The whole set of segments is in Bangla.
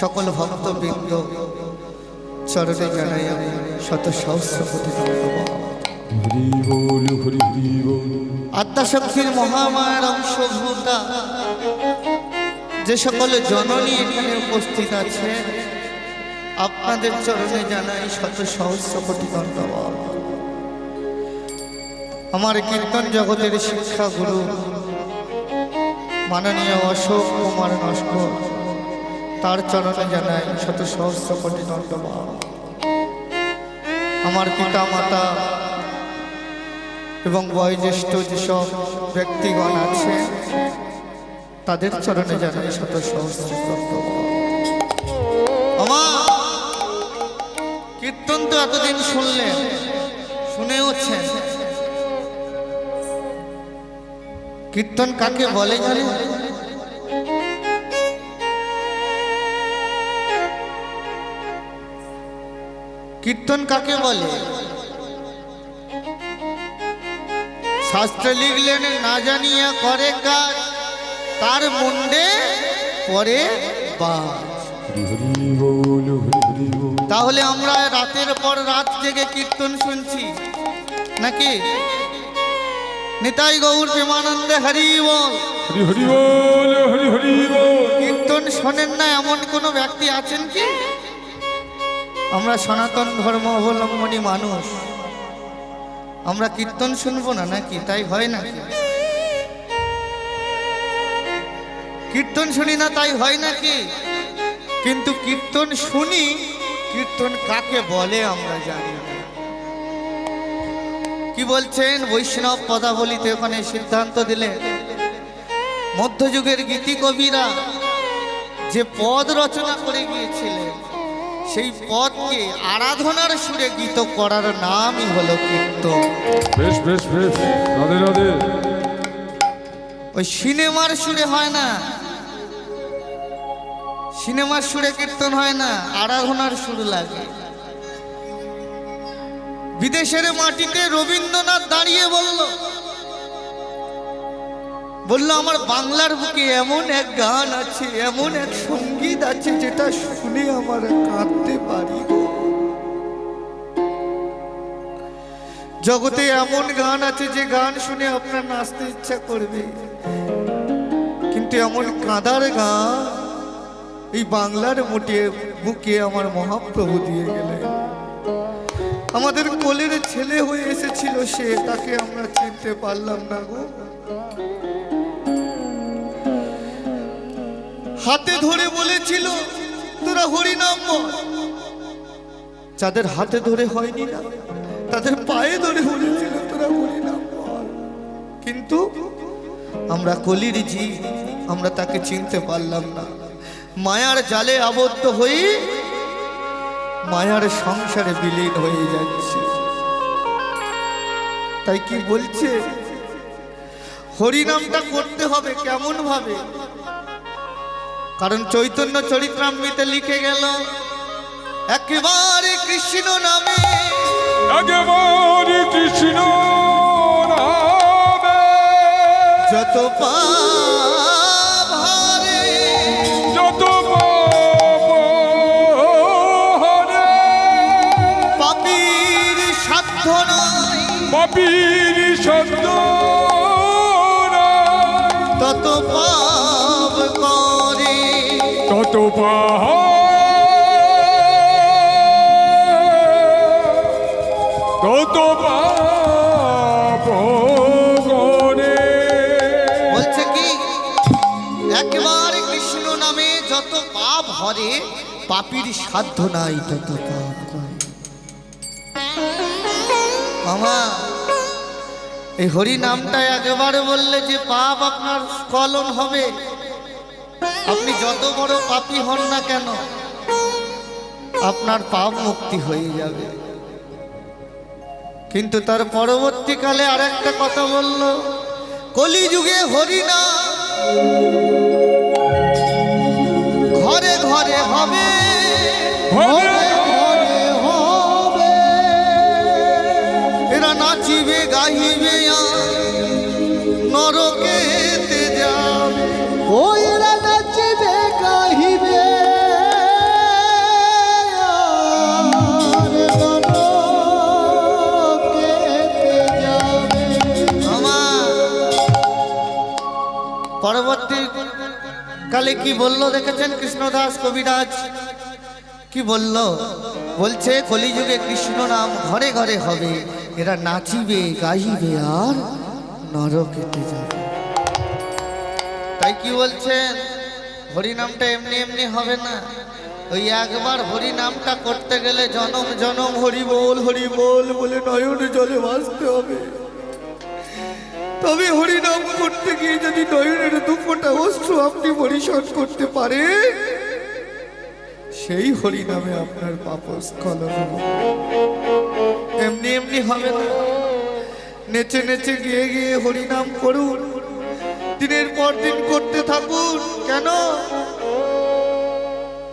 সকল ভক্তবৃন্দ চরণে জানাই আমি শত সহস্র কোটি হরি হরি মহামায়ার অংশভূতা। যে সকল জননী এখানে উপস্থিত আছে আপনাদের চরণে জানাই শত সহস্র কোটি ধন্যবাদ আমার কীর্তন জগতের শিক্ষা শিক্ষাগুরু মাননীয় অশোক কুমার নস্কর। তার চরণে জানাই শত সহস্র কোটি ধন্যবাদ আমার পিতা মাতা এবং বয়োজ্যেষ্ঠ যেসব ব্যক্তিগণ আছে, তাদের চরণে জানাই শত সহস্র। আমার কীর্তন তো এতদিন শুনলেন শুনেওছেন কীর্তন কাকে বলে জানেন? কীর্তন কাকে বলে? শাস্ত্র লিখলেন না জানিয়া করে কাজ তার মুন্ডে পরে তাহলে আমরা রাতের পর রাত জেগে কীর্তন শুনছি নাকি? নিতাই গৌর প্রেমানন্দে হরি বল। হরি হরি হরি হরি বল। কীর্তন শোনেন না এমন কোনো ব্যক্তি আছেন কি? আমরা সনাতন ধর্ম অবলম্বনী মানুষ। আমরা কীর্তন শুনব না নাকি? তাই হয় নাকি কীর্তন শুনি না, তাই হয় নাকি কিন্তু কীর্তন শুনি, কীর্তন কাকে বলে আমরা জানি কি বলছেন বৈষ্ণব পদাবলিতে ওখানে সিদ্ধান্ত দিলেন মধ্যযুগের গীতি কবিরা যে পদ রচনা করে গিয়েছিলেন, সেই পদকে আরাধনার সুরে গীত করার নামই হলো কীর্তন। বেশ বেশ বেশ। রাধে রাধে। ওই সিনেমার সুরে হয় না। সিনেমার সুরে কীর্তন হয় না আরাধনার সুর লাগে। বিদেশের মাটিতে রবীন্দ্রনাথ দাঁড়িয়ে বলল বলল আমার বাংলার বুকে এমন এক গান আছে এমন এক সংগীত আছে যেটা শুনে আমার কাঁদতে পারি জগতে এমন গান আছে যে গান শুনে আপনার নাচতে ইচ্ছা করবে। কিন্তু এমন কাঁদার গান এই বাংলার মুটে বুকে আমার মহাপ্রভু দিয়ে গেলেন। আমাদের কোলের ছেলে হয়ে এসেছিল সে, তাকে আমরা চিনতে পারলাম না গো। হাতে ধরে বলেছিল, তোরা হরিনাম যাদের হাতে ধরে হয়নি না তাদের পায়ে ধরে বলেছিল, তোরা বল কিন্তু আমরা কলির জি আমরা তাকে চিনতে পারলাম না। মায়ার জালে আবদ্ধ হয়ে মায়ার সংসারে বিলীন হয়ে যাচ্ছে। তাই কি বলছে? হরিনামটা করতে হবে কেমন ভাবে কারণ চৈতন্য চরিত্রামৃতে লিখে গেল, একেবারে কৃষ্ণ নামে একেবারে কৃষ্ণ যত পাপ যত পাপীর সাধ্য নাই। পাপীর শব্দ তত পাপ করে। তত পাপ পাপীর সাধ্য নাই তত পাপ মামা, এই হরি নামটা একেবারে বললে যে পাপ আপনার স্খলন হবে। আপনি যত বড় পাপী হন না কেন, আপনার পাপ মুক্তি হয়ে যাবে। কিন্তু তার পরবর্তীকালে আর একটা কথা বলল, কলিযুগে হরিনা ঘরে ঘরে হবে ঘরে ঘরে হবে। এরা নাচিবে গাইবে নরকেতে যাবে। ওই এরা নাচিবে গাইবে পরবর্তী কালে কি বলল দেখেছেন কৃষ্ণদাস কবিরাজ? কি বলল? বলছে, কলিযুগে কৃষ্ণ নাম ঘরে ঘরে হবে। এরা নাচিবে গাইবে আর নরকেতে যাবে। তাই কি বলছেন হরিনামটা এমনি এমনি হবে না। ওই একবার হরিনামটা করতে গেলে জনম জনম হরি বল হরি বল বলে নয়ন জলে ভাসতে হবে। তবে হরিনাম করতে গিয়ে যদি নয়নের দুপোটা অস্ত্র আপনি পরিশোধ করতে পারেন সেই হরিনামে আপনার পাপ স্খলন হবে। এমনি এমনি হবে না নেচে নেচে গিয়ে গিয়ে হরিনাম করুন। দিনের পর দিন করতে থাকুন। কেন?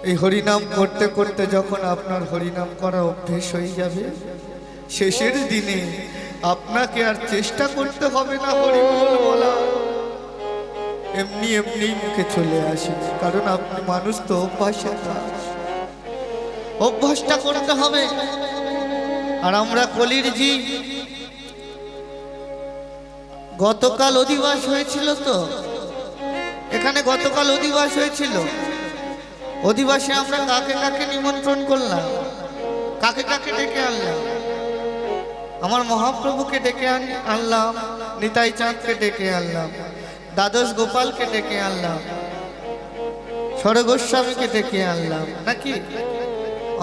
এই হরিনাম করতে করতে যখন আপনার হরিনাম করা অভ্যেস হয়ে যাবে, শেষের দিনে আপনাকে আর চেষ্টা করতে হবে না হরিবল বলা। এমনি এমনি মুখে চলে আসে, কারণ আপনি মানুষ তো অভ্যাসের দাস। অভ্যাসটা করতে হবে। আর আমরা কলির জি। গতকাল অধিবাস হয়েছিল তো? এখানে গতকাল অধিবাস হয়েছিল। অধিবাসে আমরা কাকে কাকে নিমন্ত্রণ করলাম? কাকে কাকে ডেকে আনলাম? আমার মহাপ্রভুকে ডেকে আন- আনলাম, নিতাই চাঁদকে ডেকে আনলাম। দ্বাদশ গোপালকে ডেকে আনলাম। স্বরগোস্বামীকে ডেকে আনলাম। নাকি?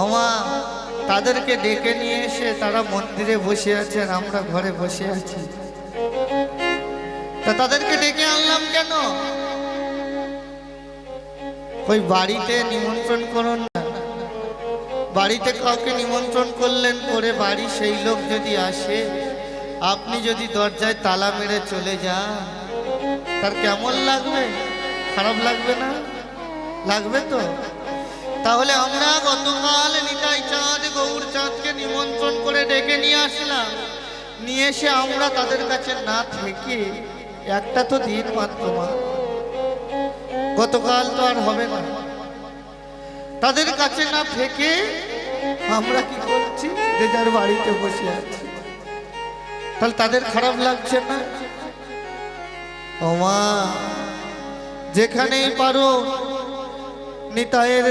আমা তাদেরকে ডেকে নিয়ে এসে তারা মন্দিরে বসে আছে আমরা ঘরে বসে আছি। তা তাদেরকে ডেকে আনলাম কেন? ওই বাড়িতে নিমন্ত্রণ করুন না। বাড়িতে কাউকে নিমন্ত্রণ করলেন পরে বাড়ি সেই লোক যদি আসে, আপনি যদি দরজায় তালা মেরে চলে যান। তার কেমন লাগবে? খারাপ লাগবে না? লাগবে তো? তাহলে আমরা গতকাল নিতাই চাঁদ, গৌর চাঁদকে নিমন্ত্রণ করে ডেকে নিয়ে আসলাম। নিয়ে এসে আমরা তাদের কাছে না থেকে একটা তো দিন মাত্র মা। গতকাল তো আর হবে না। তাদের কাছে না থেকে আমরা কি করছি? যে যার বাড়িতে বসে আছি। তাহলে তাদের খারাপ লাগছে না? ওমা যেখানেই পারো নিতায়ের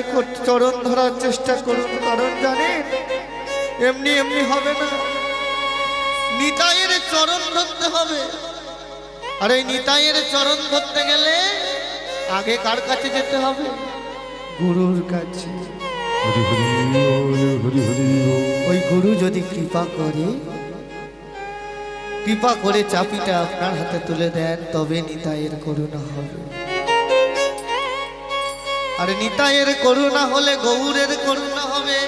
চরণ ধরার চেষ্টা করুন কারণ জানেন এমনি এমনি হবে না। নিতায়ের চরণ ধরতে হবে। আর এই নিতাইয়ের চরণ ধরতে গেলে আগে কার কাছে যেতে হবে? গুরুর কাছে। ওই গুরু যদি কৃপা করে কৃপা করে চাপিটা আপনার হাতে তুলে দেন তবে নিতাইয়ের করুণা হবে। আর নিতাইয়ের করুণা হলে গৌরের করুণা হবে।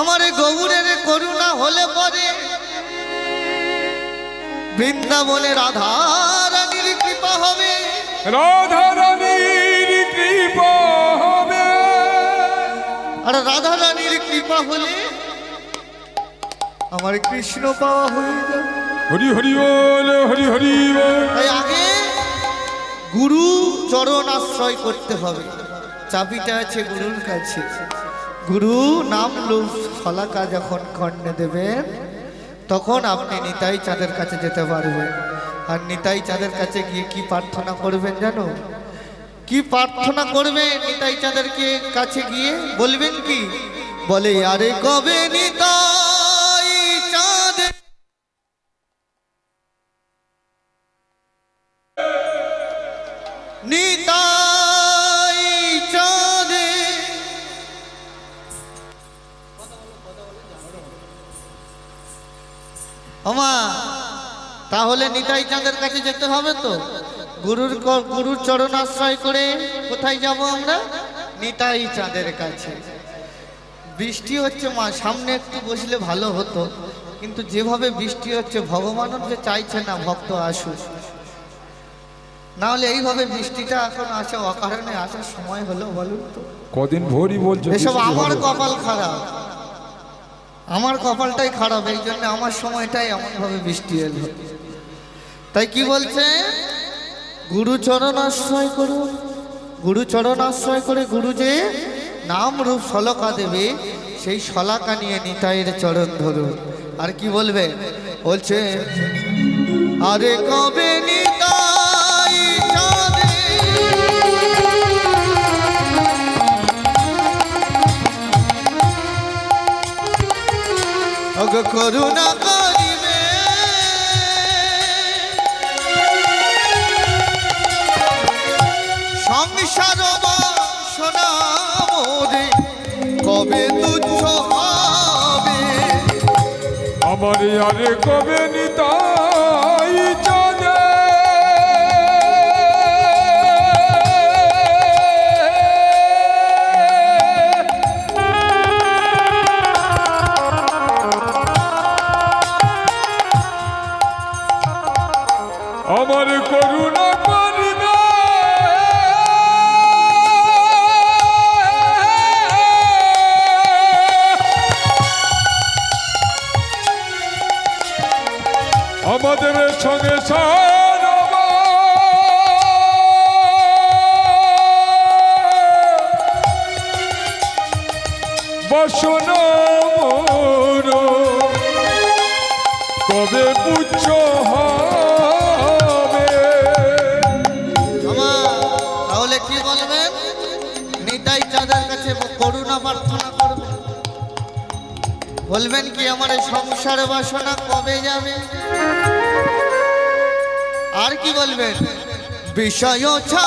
আমার গৌরের করুণা হলে পরে বৃন্দাবনে রাধা রানীর কৃপা হবে। রাধা রানীর কৃপা হবে। আর রাধা রানীর কৃপা হলে আমার কৃষ্ণ পাওয়া হয়ে যাবে। হরি হরি বল হরি হরি তাই আগে গুরু চরণ আশ্রয় করতে হবে। চাবিটা আছে গুরুর কাছে। গুরু নাম লোভ ফলাকা যখন কর্ণে দেবেন তখন আপনি নিতাই চাঁদের কাছে যেতে পারবেন। আর নিতাই চাঁদের কাছে গিয়ে কি প্রার্থনা করবেন জানো? কি প্রার্থনা করবেন নিতাই চাঁদেরকে কাছে গিয়ে? বলবেন কি? বলে আরে কবে নিতাই আমা তাহলে নিতাই চাঁদের কাছে যেতে হবে তো। গুরুর গুরুর চরণ আশ্রয় করে কোথায় যাব আমরা? নিতাই চাঁদের কাছে। বৃষ্টি হচ্ছে মা সামনে একটু বসলে ভালো হতো। কিন্তু যেভাবে বৃষ্টি হচ্ছে ভগবানও যে চাইছে না ভক্ত আসুক। নাহলে এইভাবে বৃষ্টিটা এখন আসে অকারণে আসার সময় হলো বলুন তো। কদিন ভোরই বলছো এসব আমার কপাল খারাপ। আমার কপালটাই খারাপ, এই জন্য আমার সময়টাই এমনভাবে বৃষ্টি এলো। তাই কি বলছে? গুরুচরণ আশ্রয় করুন গুরুচরণ আশ্রয় করে গুরু যে নাম রূপ শলকা দেবে, সেই শলাকা নিয়ে নিতাইয়ের চরণ ধরুন। আর কি বলবে? বলছে, আরে কবে নিতাই করুণা করিবে। সংসার মোরে কবে তুচ্ছ হবে আমার আরে কবে নিতাই বাসনা কবে পুচ্ছ হবে? তাহলে কি বলবেন? নিতাই চাঁদের কাছে করুণা প্রার্থনা করবেন বলবেন কি, আমার সংসার বাসনা কবে যাবে? আর কি বলবেন? বিষয় ছা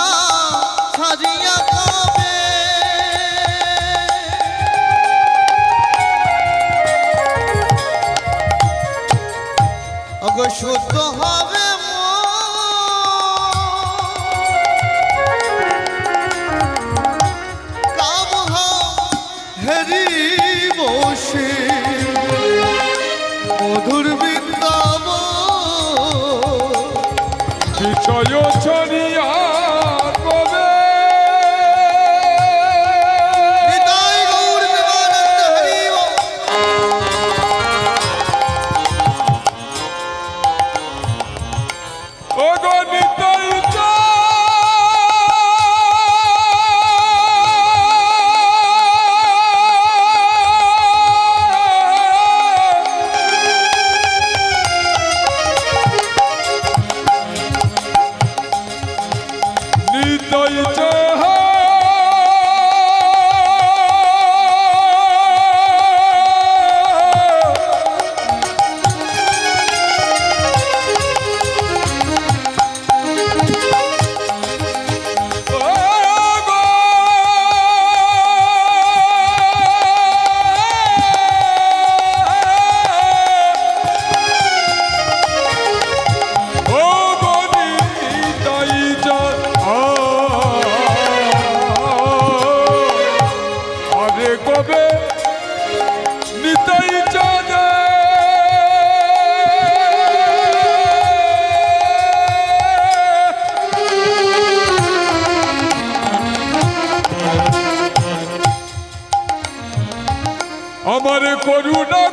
করুণা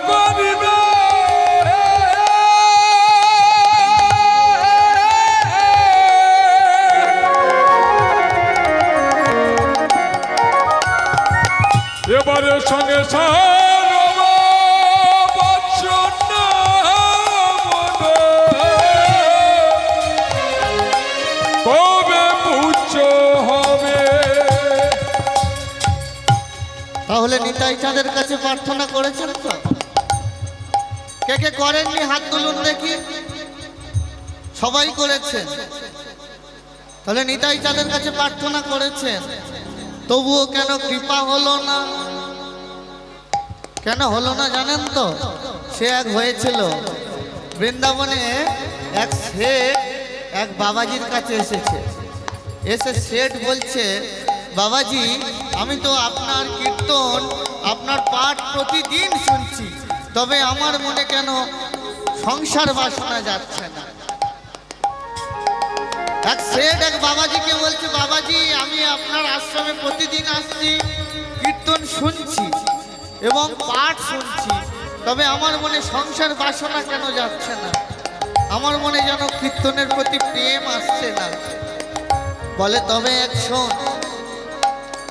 তাহলে নিতাই চাঁদের কাছে প্রার্থনা করেছেন তো? কে কে করেননি হাত তুলুন দেখি। সবাই করেছেন। তাহলে নিতাই চাঁদের কাছে প্রার্থনা করেছেন। তবুও কেন কৃপা হলো না? কেন হলো না জানেন তো? সে এক হয়েছিল। বৃন্দাবনে এক শেঠ এক বাবাজির কাছে এসেছে। এসে শেঠ বলছে, বাবাজি, আমি তো আপনার কীর্তন আপনার পাঠ প্রতিদিন শুনছি, তবে আমার মনে কেন সংসার বাসনা যাচ্ছে না। এক শেঠ এক বাবাজিকে বলছে, বাবাজি, আমি আপনার আশ্রমে প্রতিদিন আসছি, কীর্তন শুনছি এবং পাঠ শুনছি, তবে আমার মনে সংসার বাসনা কেন যাচ্ছে না? আমার মনে যেন কীর্তনের প্রতি প্রেম আসছে না। বলে, তবে এক শোন,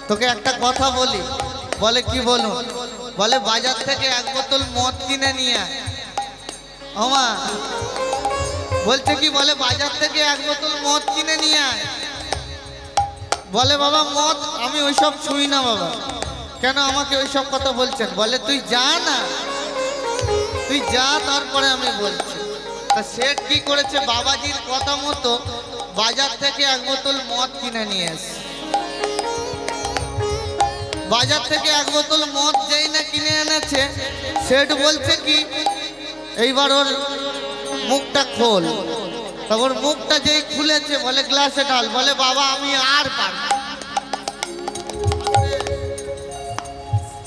তোকে একটা কথা বলি। বলে কি বলুন বলে বাজার থেকে এক বোতল মদ কিনে নিয়ে। আমা বলছে কি বলে বাজার থেকে এক বোতল মদ কিনে নিয়ে আয়। বলে বাবা, মদ আমি ওইসব ছুঁই না বাবা। কেন আমাকে ওইসব কথা বলছেন? বলে, তুই যা না, তুই যা তারপরে আমি বলছি। তা সেট কি করেছে? বাবাজির কথা মতো বাজার থেকে এক বোতল মদ কিনে নিয়ে এসে বাজার থেকে এক বোতল মদ যেই না কিনে এনেছে, সেট বলছে কি, এইবার ওর মুখটা খোল। তখন মুখটা যেই খুলেছে, বলে গ্লাসে ঢাল, বলে বাবা, আমি আর পারব।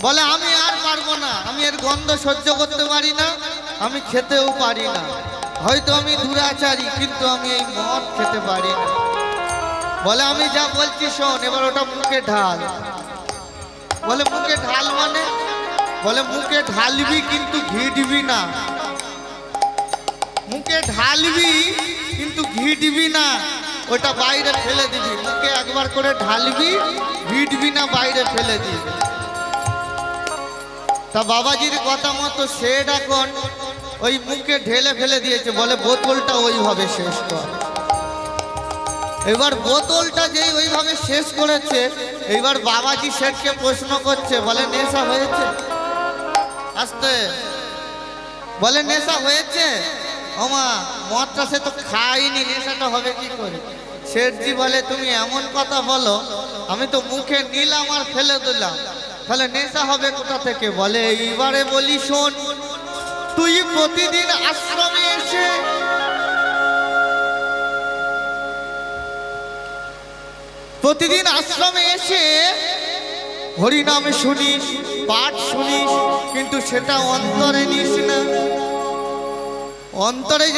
বলে, আমি আর পারব না, আমি এর গন্ধ সহ্য করতে পারি না, আমি খেতেও পারি না। হয়তো আমি দুরাচারী, কিন্তু আমি এই মদ খেতে পারি না। বলে, আমি যা বলছি শোন, এবার ওটা মুখে ঢাল। বলে মুখে ঢাল মানে? বলে মুখে ঢালবি কিন্তু ঘিটবি না। মুখে ঢালবি কিন্তু ঘিটবি না। ওটা বাইরে ফেলে দিবি। মুখে একবার করে ঢালবি, ঘিটবি না, বাইরে ফেলে দিবি। তা বাবাজির কথা মতো সেট এখন ওই মুখে ঢেলে ফেলে দিয়েছে। বলে বোতলটা ওইভাবে শেষ কর। এবার বোতলটা যেই ওইভাবে শেষ করেছে, এইবার বাবাজি শেঠকে প্রশ্ন করছে, বলে, নেশা হয়েছে? আস্তে। বলে, নেশা হয়েছে? ওমা, মদটা সে তো খাইনি নেশাটা হবে কি করে? শেঠজি বলে, তুমি এমন কথা বলো, আমি তো মুখে নিলাম আর ফেলে দিলাম। তাহলে নেশা হবে কোথা থেকে? বলে, এইবারে বলি, শোন, তুই প্রতিদিন আশ্রমে এসে প্রতিদিন আশ্রমে এসে হরিনামে শুনিস পাঠ শুনিস কিন্তু সেটা অন্তরে নিস না। অন্তরে